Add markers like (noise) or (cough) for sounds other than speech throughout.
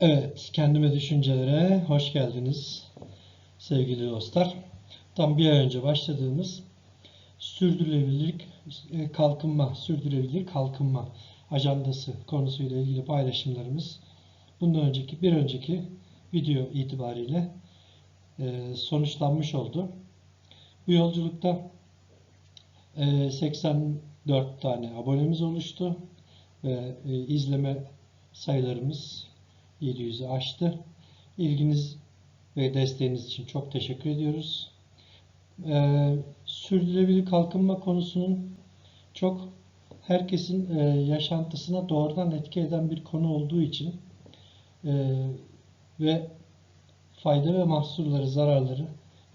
Evet, kendime düşüncelere hoş geldiniz sevgili dostlar. Tam bir ay önce başladığımız sürdürülebilirlik e, kalkınma, sürdürülebilir kalkınma ajandası konusuyla ilgili paylaşımlarımız bundan önceki bir önceki video itibariyle e, sonuçlanmış oldu. Bu yolculukta e, 84 tane abonemiz oluştu ve e, izleme sayılarımız 700'ü aştı. İlginiz ve desteğiniz için çok teşekkür ediyoruz. Ee, sürdürülebilir kalkınma konusunun çok herkesin e, yaşantısına doğrudan etki eden bir konu olduğu için e, ve fayda ve mahsurları, zararları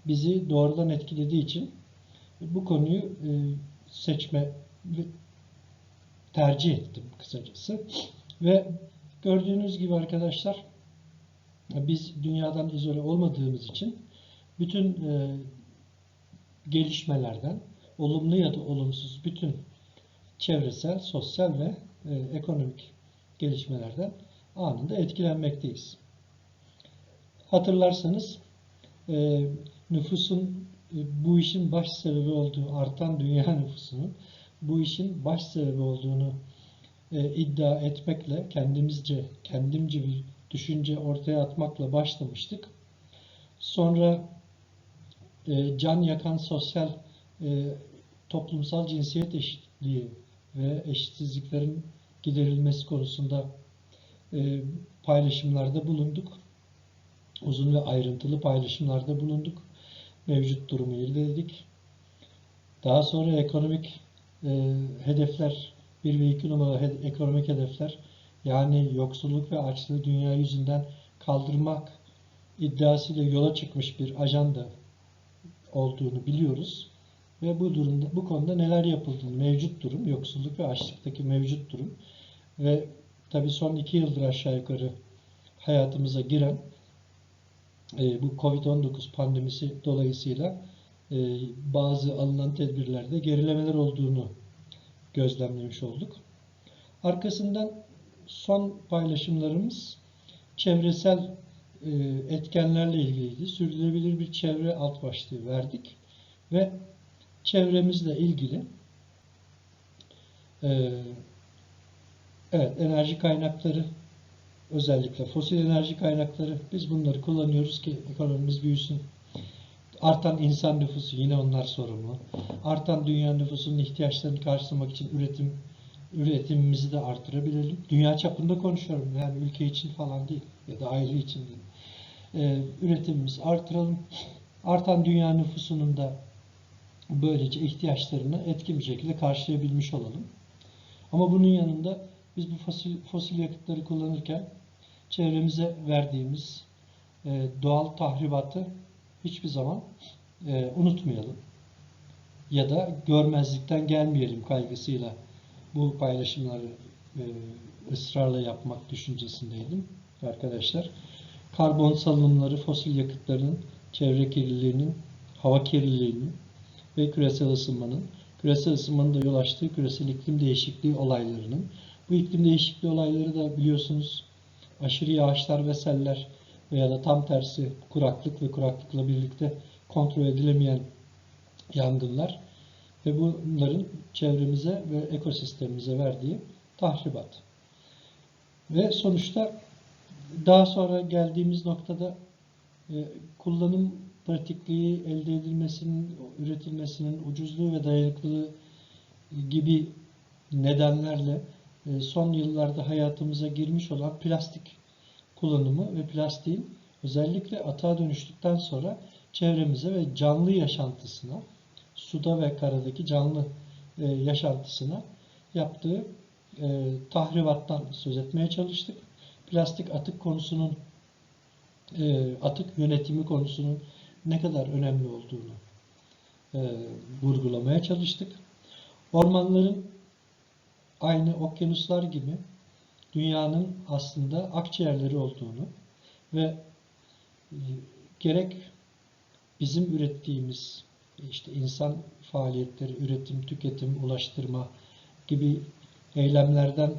bizi doğrudan etkilediği için bu konuyu e, seçme tercih ettim kısacası. Ve gördüğünüz gibi arkadaşlar biz dünyadan izole olmadığımız için bütün e, gelişmelerden olumlu ya da olumsuz bütün çevresel, sosyal ve e, ekonomik gelişmelerden anında etkilenmekteyiz. Hatırlarsanız e, nüfusun e, bu işin baş sebebi olduğu artan dünya (laughs) nüfusunun bu işin baş sebebi olduğunu e, iddia etmekle kendimizce, kendimce bir düşünce ortaya atmakla başlamıştık. Sonra e, can yakan sosyal e, toplumsal cinsiyet eşitliği ve eşitsizliklerin giderilmesi konusunda e, paylaşımlarda bulunduk. Uzun ve ayrıntılı paylaşımlarda bulunduk. Mevcut durumu irdeledik. Daha sonra ekonomik e, hedefler, bir ve iki numaralı hed ekonomik hedefler yani yoksulluk ve açlığı dünya yüzünden kaldırmak iddiasıyla yola çıkmış bir ajanda olduğunu biliyoruz. Ve bu durumda bu konuda neler yapıldığını, mevcut durum, yoksulluk ve açlıktaki mevcut durum ve tabi son iki yıldır aşağı yukarı hayatımıza giren e, bu Covid-19 pandemisi dolayısıyla e, bazı alınan tedbirlerde gerilemeler olduğunu gözlemlemiş olduk. Arkasından son paylaşımlarımız çevresel e, etkenlerle ilgiliydi. Sürdürülebilir bir çevre alt başlığı verdik ve çevremizle ilgili e, evet enerji kaynakları özellikle fosil enerji kaynakları biz bunları kullanıyoruz ki ekonomimiz büyüsün. Artan insan nüfusu yine onlar sorumlu. Artan dünya nüfusunun ihtiyaçlarını karşılamak için üretim üretimimizi de artırabilelim. Dünya çapında konuşuyorum. Yani ülke için falan değil ya da aile için değil. Ee, üretimimizi artıralım. Artan dünya nüfusunun da böylece ihtiyaçlarını etkin bir şekilde karşılayabilmiş olalım. Ama bunun yanında biz bu fosil, fosil yakıtları kullanırken çevremize verdiğimiz e, doğal tahribatı hiçbir zaman e, unutmayalım. Ya da görmezlikten gelmeyelim kaygısıyla bu paylaşımları e, ısrarla yapmak düşüncesindeydim arkadaşlar. Karbon salınımları, fosil yakıtların çevre kirliliğinin, hava kirliliğinin ve küresel ısınmanın, küresel ısınmanın da yol açtığı küresel iklim değişikliği olaylarının, bu iklim değişikliği olayları da biliyorsunuz aşırı yağışlar ve seller veya da tam tersi kuraklık ve kuraklıkla birlikte kontrol edilemeyen yangınlar ve bunların çevremize ve ekosistemimize verdiği tahribat. Ve sonuçta daha sonra geldiğimiz noktada e, kullanım pratikliği elde edilmesinin, üretilmesinin ucuzluğu ve dayanıklılığı gibi nedenlerle e, son yıllarda hayatımıza girmiş olan plastik kullanımı ve plastiğin özellikle atağa dönüştükten sonra çevremize ve canlı yaşantısına suda ve karadaki canlı e, yaşantısına yaptığı e, tahribattan söz etmeye çalıştık. Plastik atık konusunun e, atık yönetimi konusunun ne kadar önemli olduğunu vurgulamaya çalıştık. Ormanların aynı okyanuslar gibi dünyanın aslında akciğerleri olduğunu ve e, gerek bizim ürettiğimiz işte insan faaliyetleri, üretim, tüketim, ulaştırma gibi eylemlerden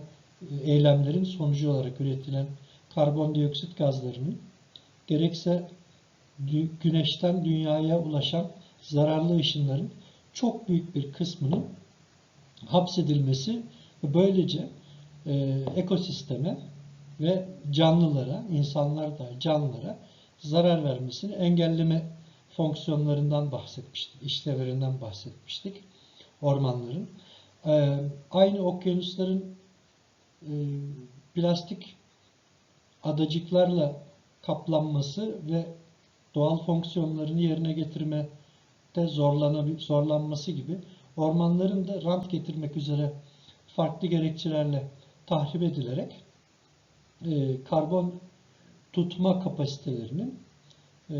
eylemlerin sonucu olarak üretilen karbondioksit gazlarının gerekse güneşten dünyaya ulaşan zararlı ışınların çok büyük bir kısmının hapsedilmesi ve böylece e, ekosisteme ve canlılara, insanlar da canlılara zarar vermesini engelleme fonksiyonlarından bahsetmiştik, işlevlerinden bahsetmiştik ormanların. E, aynı okyanusların e, plastik adacıklarla kaplanması ve doğal fonksiyonlarını yerine getirmede zorlanabil- zorlanması gibi ormanların da rant getirmek üzere farklı gerekçelerle tahrip edilerek e, karbon tutma kapasitelerinin e,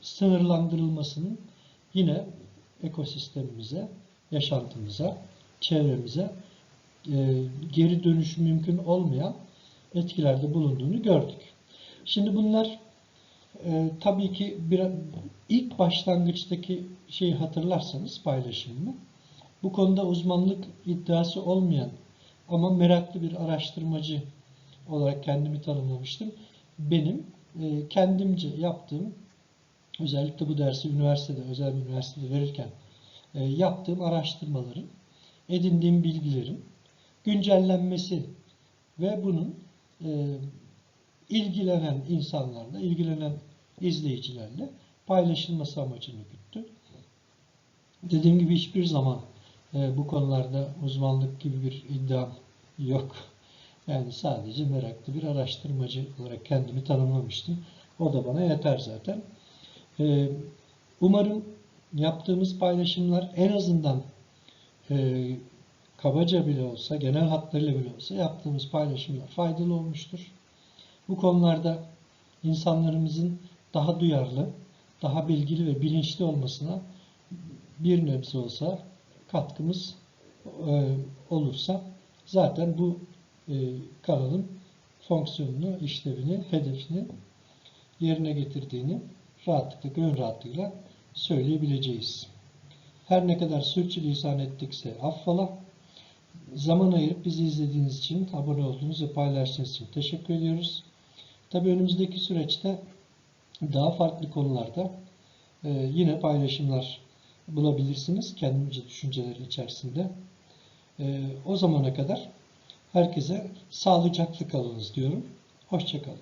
sınırlandırılmasının yine ekosistemimize, yaşantımıza, çevremize e, geri dönüşü mümkün olmayan etkilerde bulunduğunu gördük. Şimdi bunlar e, tabii ki bir, ilk başlangıçtaki şeyi hatırlarsanız paylaşımımı bu konuda uzmanlık iddiası olmayan ama meraklı bir araştırmacı olarak kendimi tanımlamıştım. Benim e, kendimce yaptığım özellikle bu dersi üniversitede, özel bir üniversitede verirken e, yaptığım araştırmaların, edindiğim bilgilerin güncellenmesi ve bunun e, ilgilenen insanlarla, ilgilenen izleyicilerle paylaşılması amacını güttü. Dediğim gibi hiçbir zaman e, bu konularda uzmanlık gibi bir iddiam yok. Yani sadece meraklı bir araştırmacı olarak kendimi tanımlamıştım. O da bana yeter zaten. E, umarım yaptığımız paylaşımlar en azından e, kabaca bile olsa, genel hatlarıyla bile olsa yaptığımız paylaşımlar faydalı olmuştur. Bu konularda insanlarımızın daha duyarlı, daha bilgili ve bilinçli olmasına bir nebze olsa katkımız e, olursa zaten bu e, kanalın fonksiyonunu, işlevini, hedefini yerine getirdiğini rahatlıkla, gönül rahatlığıyla söyleyebileceğiz. Her ne kadar sürçülisan ettikse affola. Zaman ayırıp bizi izlediğiniz için, abone olduğunuz ve paylaştığınız için teşekkür ediyoruz. Tabii önümüzdeki süreçte daha farklı konularda e, yine paylaşımlar bulabilirsiniz kendimce düşünceler içerisinde. E, o zamana kadar herkese sağlıcaklı kalınız diyorum. Hoşçakalın.